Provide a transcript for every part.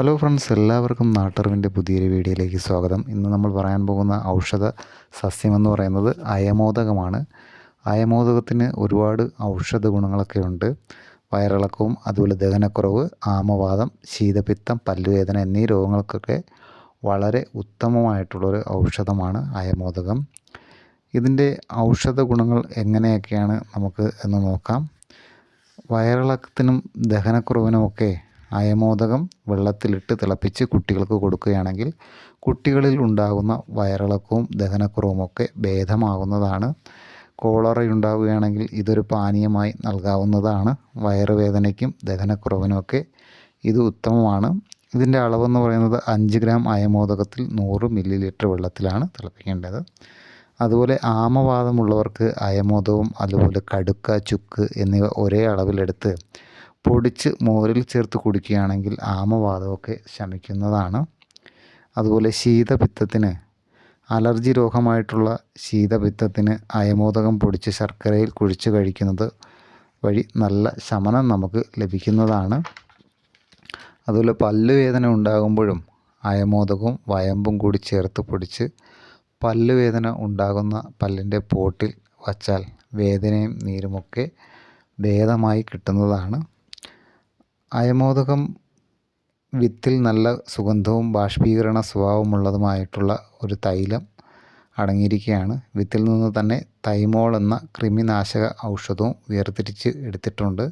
Hello friends എല്ലാവർക്കും നാട്ടറിവിന്റെ പുതിയൊരു വീഡിയോയിലേക്ക് സ്വാഗതം. ഇന്ന് നമ്മൾ പറയാൻ പോകുന്ന ഔഷധ സസ്യമെന്ന് പറയുന്നത് അയമോദകമാണ്. അയമോദകത്തിന് ഒരുപാട് ഔഷധ ഗുണങ്ങളൊക്കെ ഉണ്ട്. വയറിളക്കവും അതുപോലെ ദഹനക്കുറവ് ആമവാദം ശീതപിത്തം പല്ലുവേദന എന്നീ രോഗങ്ങൾക്കൊക്കെ വളരെ ഉത്തമമായിട്ടുള്ളൊരു ഔഷധമാണ് അയമോദകം. ഇതിന്റെ ഔഷധ ഗുണങ്ങൾ എങ്ങനെയൊക്കെയാണ് നമുക്ക് എന്ന് നോക്കാം. വയറിളക്കത്തിനും ദഹനക്കുറവിനുമൊക്കെ അയമോദകം വെള്ളത്തിലിട്ട് തിളപ്പിച്ച് കുട്ടികൾക്ക് കൊടുക്കുകയാണെങ്കിൽ കുട്ടികളിൽ ഉണ്ടാകുന്ന വയറിളക്കവും ദഹനക്കുറവുമൊക്കെ ഭേദമാകുന്നതാണ്. കോളറയുണ്ടാവുകയാണെങ്കിൽ ഇതൊരു പാനീയമായി നൽകാവുന്നതാണ്. വയറുവേദനയ്ക്കും ദഹനക്കുറവിനുമൊക്കെ ഇത് ഉത്തമമാണ്. ഇതിന്റെ അളവെന്ന് പറയുന്നത് അഞ്ച് ഗ്രാം അയമോദകത്തിൽ നൂറ് മില്ലി ലിറ്റർ വെള്ളത്തിലാണ് തിളപ്പിക്കേണ്ടത്. അതുപോലെ ആമവാദമുള്ളവർക്ക് അയമോദവും അതുപോലെ കടുക്ക ചുക്ക് എന്നിവ ഒരേ അളവിലെടുത്ത് പൊടിച്ച് മോരിൽ ചേർത്ത് കുടിക്കുകയാണെങ്കിൽ ആമവാദമൊക്കെ ശമിക്കുന്നതാണ്. അതുപോലെ ശീതപിത്തത്തിന് അലർജി രോഗമായിട്ടുള്ള ശീതപിത്തത്തിന് അയമോദകം പൊടിച്ച് ശർക്കരയിൽ കുഴിച്ച് കഴിക്കുന്നത് വഴി നല്ല ശമനം നമുക്ക് ലഭിക്കുന്നതാണ്. അതുപോലെ പല്ലുവേദന ഉണ്ടാകുമ്പോഴും അയമോദകവും വയമ്പും കൂടി ചേർത്ത് പൊടിച്ച് പല്ലുവേദന ഉണ്ടാകുന്ന പല്ലിന്റെ പോട്ടിൽ വച്ചാൽ വേദനയും നീരുമൊക്കെ ഭേദമായി കിട്ടുന്നതാണ്. അയമോദകം വിത്തിൽ നല്ല സുഗന്ധവും ബാഷ്പീകരണ സ്വഭാവമുള്ളതുമായിട്ടുള്ള ഒരു തൈലം അടങ്ങിയിരിക്കുകയാണ്. വിത്തിൽ നിന്ന് തന്നെ തൈമോൾ എന്ന കൃമിനാശക ഔഷധവും വേർതിരിച്ച് എടുത്തിട്ടുണ്ട്.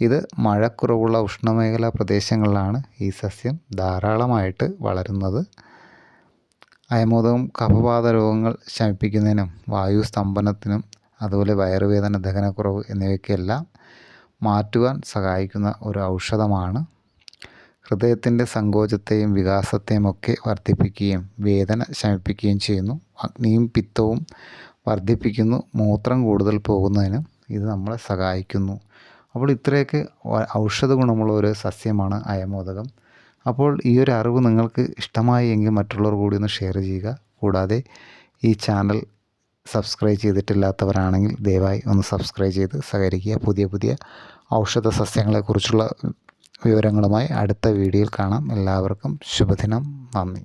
ഇത് മഴക്കുറവുള്ള ഉഷ്ണമേഖലാ പ്രദേശങ്ങളിലാണ് ഈ സസ്യം ധാരാളമായിട്ട് വളരുന്നത്. അയമോദകം കഫബാധ രോഗങ്ങൾ ശമിപ്പിക്കുന്നതിനും വായു സ്തംഭനത്തിനും അതുപോലെ വയറുവേദന ദഹനക്കുറവ് എന്നിവയ്ക്കെല്ലാം മാറ്റുവാൻ സഹായിക്കുന്ന ഒരു ഔഷധമാണ്. ഹൃദയത്തിന്റെ സങ്കോചത്തെയും വികാസത്തെയും ഒക്കെ വർദ്ധിപ്പിക്കുകയും വേദന ശമിപ്പിക്കുകയും ചെയ്യുന്നു. അഗ്നിയും പിത്തവും വർദ്ധിപ്പിക്കുന്നു. മൂത്രം കൂടുതൽ പോകുന്നതിനും ഇത് നമ്മളെ സഹായിക്കുന്നു. അപ്പോൾ ഇത്രയൊക്കെ ഔഷധ ഗുണമുള്ള ഒരു സസ്യമാണ് അയമോദകം. അപ്പോൾ ഈ ഒരു അറിവ് നിങ്ങൾക്ക് ഇഷ്ടമായി എങ്കിൽ മറ്റുള്ളവർ കൂടി ഒന്ന് ഷെയർ ചെയ്യുക. കൂടാതെ ഈ ചാനൽ സബ്സ്ക്രൈബ് ചെയ്തിട്ടില്ലാത്തവരാണെങ്കിൽ ദയവായി ഒന്ന് സബ്സ്ക്രൈബ് ചെയ്ത് സഹകരിക്കുക. പുതിയ പുതിയ ഔഷധ സസ്യങ്ങളെക്കുറിച്ചുള്ള വിവരങ്ങളുമായി അടുത്ത വീഡിയോയിൽ കാണാം. എല്ലാവർക്കും ശുഭദിനം. നന്ദി.